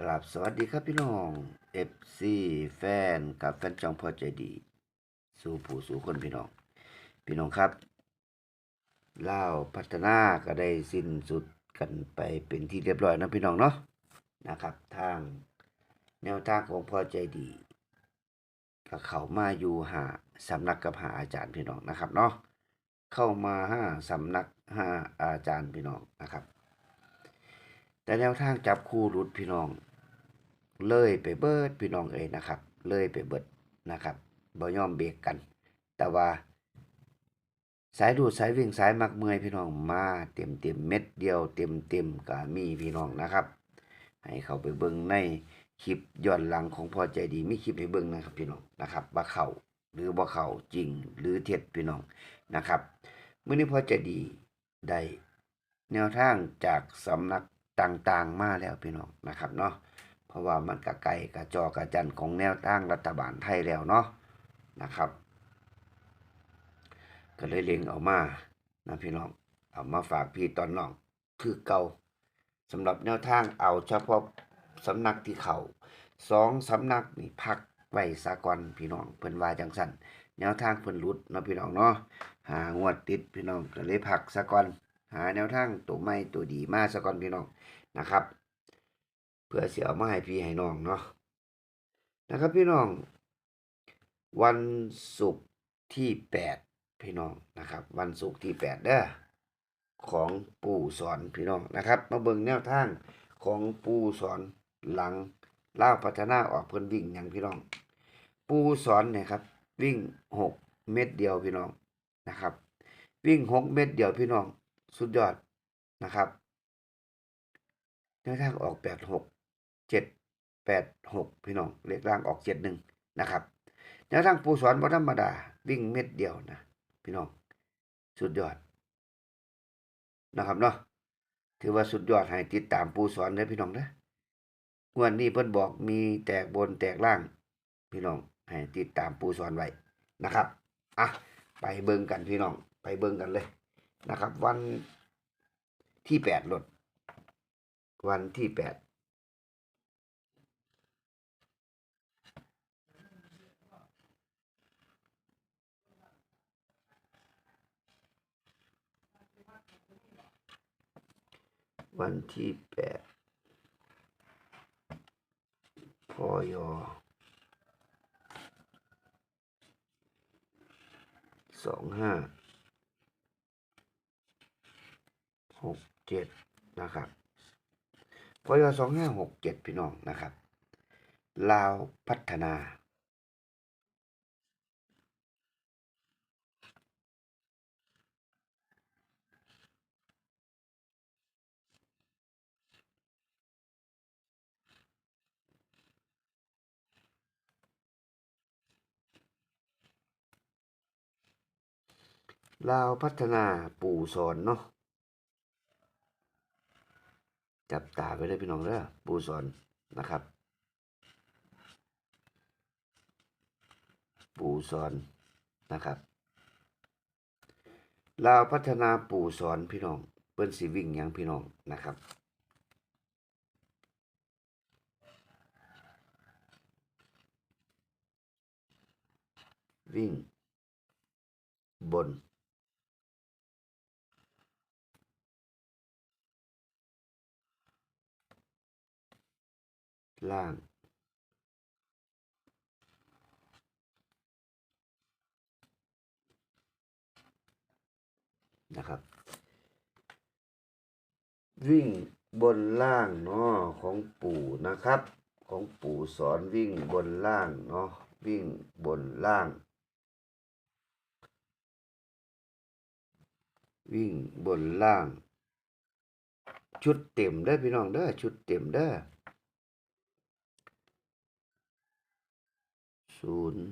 กราบสวัสดีครับพี่น้อง FC แฟนกับแฟนจองพอใจดี สู่ผู้สู่คนพี่น้อง พี่น้องครับเล่าพัฒนาก็ได้สิ้นสุดกันไปเป็นที่เรียบร้อยนะพี่น้องเนาะนะครับ ทางแนวทางของพอใจดีก็เข้ามาอยู่หาสำนักกับหาอาจารย์พี่น้องนะครับเนาะเข้ามาห้าสำนักห้าอาจารย์พี่น้องนะครับ แต่แนวทางจับคู่รุดพี่น้อง เลยไปเบิดพี่น้องเอ้ยนะครับ เลยไปเบิดนะครับบ่ยอมเบรกกัน แต่ว่า สายดูดสายวิ่งสายมักเมื่อยพี่น้องมาเต็มเต็มเม็ดเดียวเต็มเต็มก็มีพี่น้องนะครับ ให้เขาไปเบิ่งในคลิปย้อนหลังของพอใจดีมีคลิปให้เบิ่งนะครับพี่น้องนะครับว่าเข้าหรือบ่าเข้าจริงหรือเท็จพี่น้องนะครับเมื้อนี้พอใจดีได้แนวทางจากสำนักต่างๆมาแล้วพี่น้องนะครับเนาะ เพราะว่ามันกะไก่กะจอกะจันของแนวทางรัฐบาลไทยแล้วเนาะนะครับ ก็เลยเล็งเออกมานะพี่น้องเอามาฝากพี่ตอนน้องคือเก่าสำหรับแนวทางเอาเฉพาะสำนักที่เขาสองสำนักนี่พักไว้สากอนพี่น้องเพิ่นว่าจังสันแนวทางเพิ่นหลุดเนาะพี่น้องเนาะหางวดติดพี่น้องก็เลยพักสากอนหาแนวทางตัวใหม่ตัวดีมาสากอนพี่น้องนะครับ เพื่อเสียมาให้พี่ให้น้องเนาะนะครับพี่น้อง วันศุกร์ที่แปดพี่น้องนะครับ วันศุกร์ที่แปดเด้อของปู่สอนพี่น้องนะครับ มาเบิ่งแนวทางของปู่สอนหลังเล่าพัฒนาออกเพิ่นวิ่งอย่างพี่น้อง ปู่สอนเนี่ยครับ วิ่งหกเม็ดเดียวพี่น้องนะครับ วิ่งหกเม็ดเดียวพี่น้อง สุดยอดนะครับแนวทางออกแปดหก เจ็ดแปดหกพี่น้องเลขล่างออกเจ็ดหนึ่งนะครับแนวทางปูสอนบ่ธรรมดา วิ่งเม็ดเดียวนะ พี่น้อง สุดยอด นะครับเนาะถือว่าสุดยอดให้ติดตามปูสอนเลยพี่น้องนะงวันนี้เพิ่นบอกมีแตกบนแตกล่าง พี่น้องให้ติดตามปูสอนไว้นะครับอะไปเบิ่งกันพี่น้อง ไปเบิ่งกันเลยนะครับ วันที่แปดรถวันที่แปด วันที่แปดพยสองห้าหกเจ็ดนะครับพยสองห้าหกเจ็ดพี่น้องนะครับ ลาวพัฒนา ลาวพัฒนาปู่สอนเนาะจับตาไปเลยพี่น้องเด้อปู่สอนนะครับ ปู่สอนนะครับลาวพัฒนาปู่สอนพี่น้องเปิ้นสิวิ่งยังพี่น้องนะครับวิ่งบน ล่าง นะครับ วิ่งบนล่างเนาะของปู่นะครับ ของปู่สอนวิ่งบนล่างเนาะวิ่งบนล่าง วิ่งบนล่าง ชุดเต็มเด้อพี่น้องเด้อชุดเต็มเด้อ ศูนย์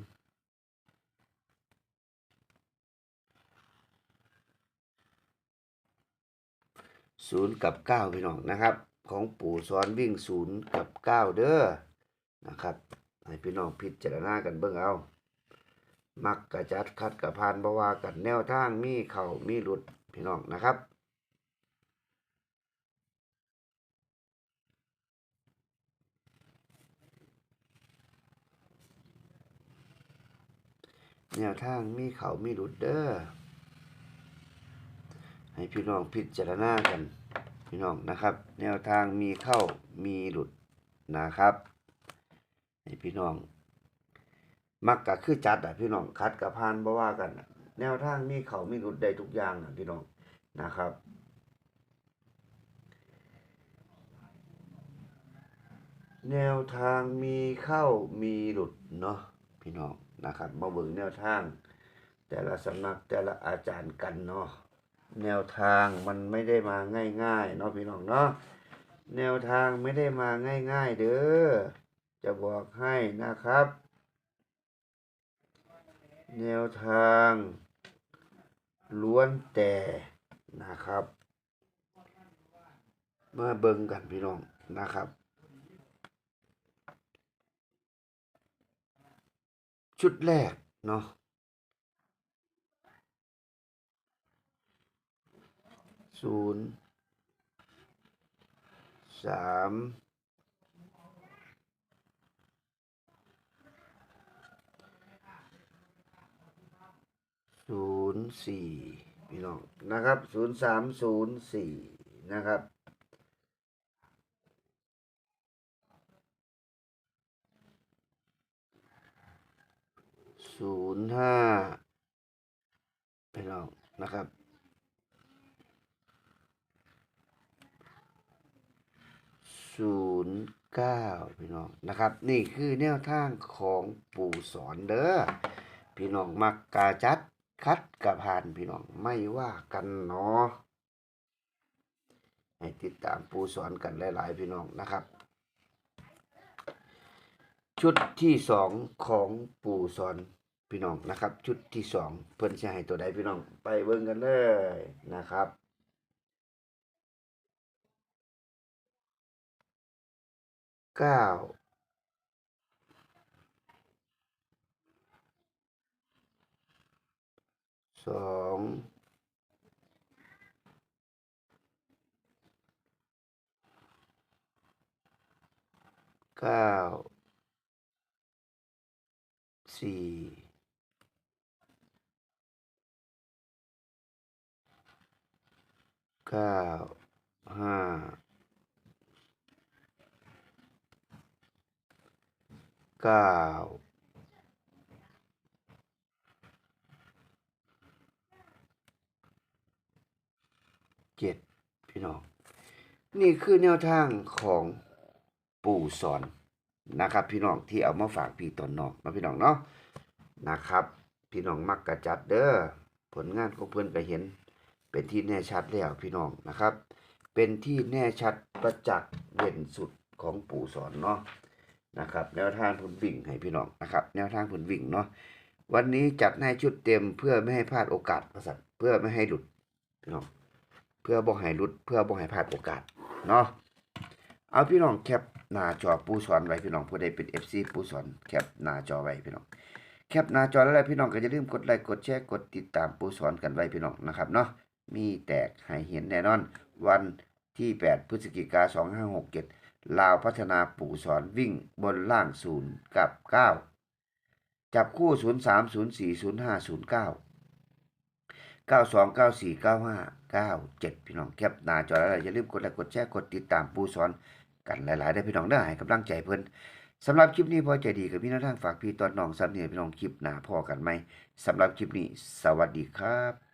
ศูนย์กับเก้าพี่น้องนะครับ ของปู่สอนวิ่งศูนย์กับเก้าเด้อนะครับให้พี่น้องพิจารณากันเบิ่งเอา มักกระจัดคัดกระพานบ่ว่ากันแนวทางมีเข่ามีหลุดพี่น้องนะครับ แนวทางมีเขามีหลุดเด้อให้พี่น้องพิจารณากัน พี่น้องนะครับ แนวทางมีเข้ามีหลุดนะครับ ให้พี่น้อง มักก็คือจัดอะพี่น้องคัดกับพานบ่ว่ากัน แนวทางมีเขามีหลุดได้ทุกอย่างอะพี่น้องนะครับแนวทางมีเข้ามีหลุดเนาะพี่น้อง นะครับมาเบิ่งแนวทาง แต่ละสำนักแต่ละอาจารย์กันเนาะแนวทางมันไม่ได้มาง่ายๆเนาะพี่น้องเนาะแนวทางไม่ได้มาง่ายๆ เด้อจะบอกให้นะครับ แนวทางล้วนแต่นะครับ มาเบิ่งกันพี่น้องนะครับ ชุดแรกเนาะศูนย์สามศูนย์สี่พี่น้องนะครับศูนย์สามศูนย์สี่นะครับ ศูนย์ห้าพี่น้องนะครับศูนย์เก้าพี่น้องนะครับ นี่คือแนวทางของปู่สอนเด้อพี่น้องมักกาจัดคัดกระพานพี่น้องไม่ว่ากันเนาะให้ติดตามปู่สอนกันหลาย ๆ พี่น้องนะครับ ชุดที่สองของปู่สอน พี่น้องนะครับ ชุดที่สองเพิ่นจะให้ตัวใดพี่น้อง ไปเบิ่งกันเลยนะครับเก้าสองเก้าสี่ เก้าห้าเก้าเจ็ดพี่น้อง นี่คือแนวทางของปู่สอนนะครับ พี่น้องที่เอามาฝากพี่ตอนน้องนะพี่น้องเนาะนะครับ พี่น้องมักกระจัดเด้อผลงานของเพื่อนก็เห็น เป็นที่แน่ชัดแล้วพี่น้องนะครับ เป็นที่แน่ชัดประจักษ์เด่นสุดของปู่สอนเนาะนะครับ แนวทางผลวิ่งให้พี่น้องนะครับ แนวทางผลวิ่งเนาะวันนี้จัดให้ชุดเต็มเพื่อไม่ให้พลาดโอกาสประสัตเพื่อไม่ให้หลุดพี่น้องเพื่อบ่ให้หลุด เพื่อบ่ให้พลาดโอกาสเนาะเอาพี่น้องแคปหน้าจอปูสอนไว้พี่น้องผู้ใดเป็น FC ปูสอนแคปหน้าจอไว้พี่น้องแคปหน้าจอแล้วพี่น้องก็อย่าลืมกดไลค์กดแชร์กดติดตามปูสอนกันไว้พี่น้องนะครับเนาะ มีแตกให้เห็นแน่นอน วันที่ 8 พฤศจิกายน2567 ลาวพัฒนาปู่สอนวิ่งบนล่างศูนย์กับเก้าจับคู่ศูนย์สามศูนย์สี่ศูนย์ห้าศูนย์เก้าเก้าสองเก้าสี่เก้าห้าเก้าเจ็ดพี่น้องแคปหน้าจอแล้วอย่าลืมกดไลค์กดแชร์กดติดตามปู่สอนกันหลายๆได้พี่น้องได้ให้กำลังใจเพิ่นสำหรับคลิปนี้พอใจดีกับพี่น้องทางฝากพี่ตอนน้องสำเนียพี่น้องคลิปหน้าพอกันไหมสำหรับคลิปนี้ สวัสดีครับ